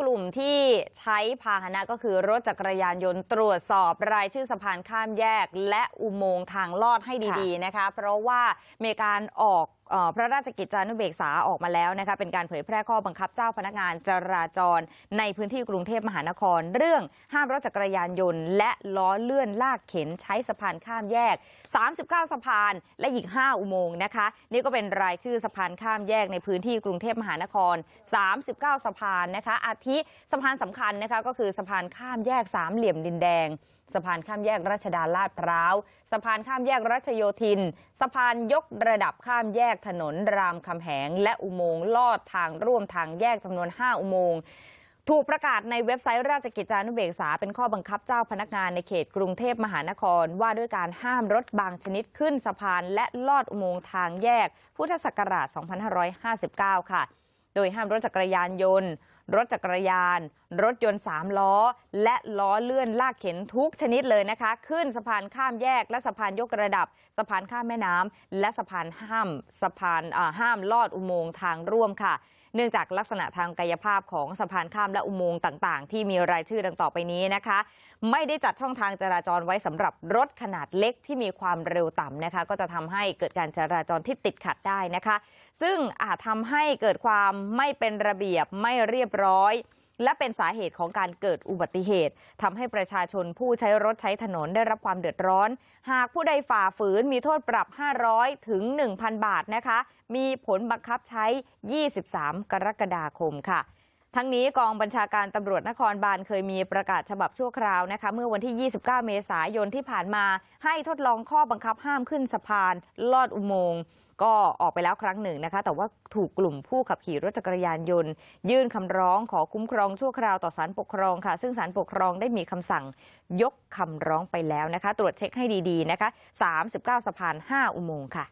กลุ่มที่ใช้พาหนะก็คือรถจักรยานยนต์ตรวจสอบรายชื่อสะพานข้ามแยกและอุโมงค์ทางลอดให้ดีๆนะคะเพราะว่ามีการออกพระราชกิจจานุเบกษาออกมาแล้วนะคะเป็นการเผยแพร่ข้อบังคับเจ้าพนักงานจราจร ในพื้นที่กรุงเทพมหานคร เรื่องห้ามรถจักรยานยนต์ และล้อเลื่อนลากเข็นใช้สะพานข้ามแยก 39 สะพาน และอีก 5 อุโมงค์นะคะนี่ก็เป็นรายชื่อสะพานข้ามแยกในพื้นที่กรุงเทพมหานคร 39 สะพานนะคะอาทิสะพานสำคัญนะคะก็คือสะพานข้ามแยกสามเหลี่ยมดินแดงสะพานข้ามแยกรัชดาลาดพร้าวสะพานข้ามแยกรัชโยธิน สะพานยกระดับข้ามแยกถนนรามคำแหง และอุโมงค์ลอดทางร่วมทางแยกจำนวน 5 อุโมงค์ถูกประกาศในเว็บไซต์ราชกิจจานุเบกษา เป็นข้อบังคับเจ้าพนักงานในเขตกรุงเทพมหานคร ว่าด้วยการห้ามรถบางชนิดขึ้นสะพานและลอดอุโมงค์ทางแยก พุทธศักราช 2559 ค่ะ โดยห้ามรถจักรยานยนต์ รถจักรยาน รถยนต์3ล้อ และล้อเลื่อนลากเข็นทุกชนิดเลยนะคะ ขึ้นสะพานข้ามแยกและสะพานยกระดับ สะพานข้ามแม่น้ำและสะพานห้ามสะพานห้ามลอดอุโมงค์ทางร่วมค่ะเนื่องจากลักษณะทางกายภาพของสะพานข้ามและอุโมงค์ต่าง ๆ ที่มีรายชื่อดังต่อไปนี้นะคะ ไม่ได้จัดช่องทางจราจรไว้สำหรับรถขนาดเล็กที่มีความเร็วต่ำนะคะ ก็จะทำให้เกิดการจราจรที่ติดขัดได้นะคะ ซึ่งอาจทำให้เกิดความไม่เป็นระเบียบไม่เรียบร้อย และเป็นสาเหตุของการเกิดอุบัติเหตุทำให้ประชาชนผู้ใช้รถใช้ถนนได้รับความเดือดร้อน หากผู้ใดฝ่าฝืนมีโทษปรับ 500 ถึง 1,000 บาทนะคะ มีผลบังคับใช้ 23 กรกฎาคมค่ะ ทั้งนี้กองบัญชาการตำรวจนครบาลเคยมีประกาศฉบับชั่วคราวนะคะเมื่อวันที่ 29 เมษายนที่ผ่านมาให้ทดลองข้อบังคับห้ามขึ้นสะพาน ลอดอุโมงค์ก็ออกไปแล้วครั้งหนึ่งนะคะ แต่ว่าถูกกลุ่มผู้ขับขี่รถจักรยานยนต์ ยื่นคำร้องขอคุ้มครองชั่วคราวต่อศาลปกครองค่ะ ซึ่งศาลปกครองได้มีคำสั่งยกคำร้องไปแล้วนะคะ ตรวจเช็คให้ดีๆนะคะ 39 สะพาน 5 อุโมงค์ค่ะ